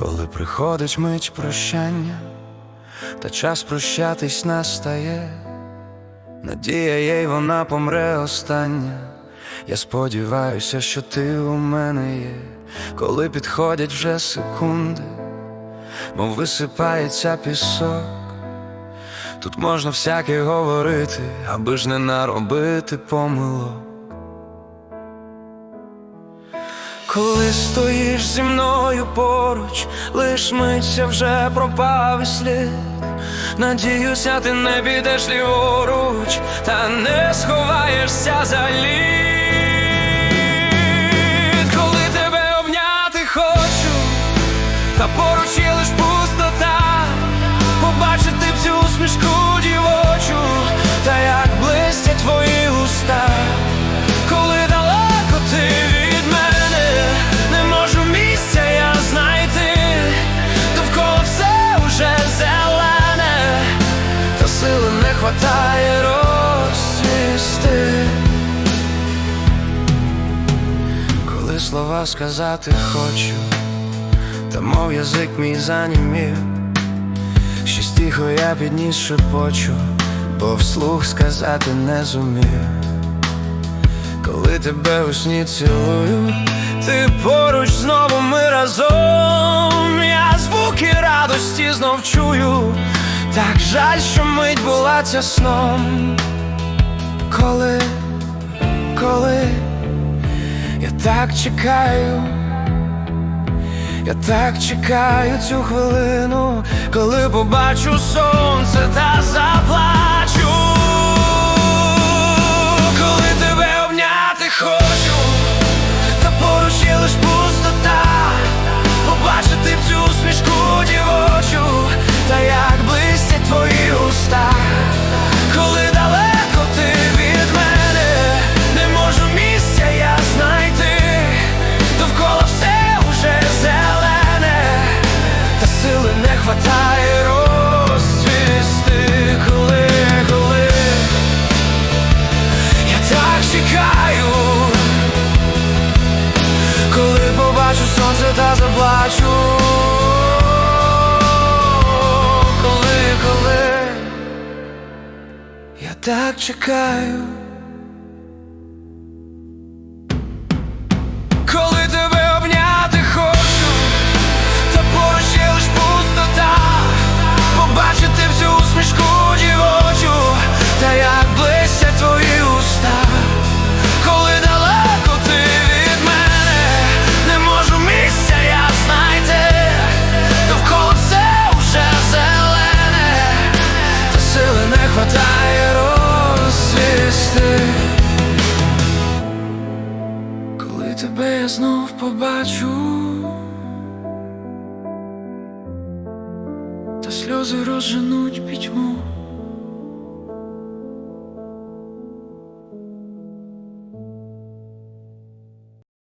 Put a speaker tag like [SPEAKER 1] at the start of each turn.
[SPEAKER 1] Коли приходить мить прощання, та час прощатись настає, надія є, й вона помре остання. Я сподіваюся, що ти у мене є, коли підходять вже секунди, мов висипається пісок. Тут можна всяке говорити, аби ж не наробити помилок. Коли стоїш зі мною поруч, лиш миться вже пропав слід. Надіюся, ти не підеш ліворуч, та не сховаєшся за лід. Хватає розцвісти. Коли слова сказати хочу, та мов язик мій занімів, щось тихо я підніс шепочу, бо вслух сказати не зумів. Коли тебе у сні цілую, ти поруч знову ми разом. Я звуки радості знов чую, так жаль, що мить була ця сном. Коли, коли я так чекаю, я так чекаю цю хвилину, коли побачу сонце та заплачу. Сонце заплачу. Коли, коли я так чекаю. Розцвісти. Коли тебе я знов побачу, та сльози розженуть пітьму.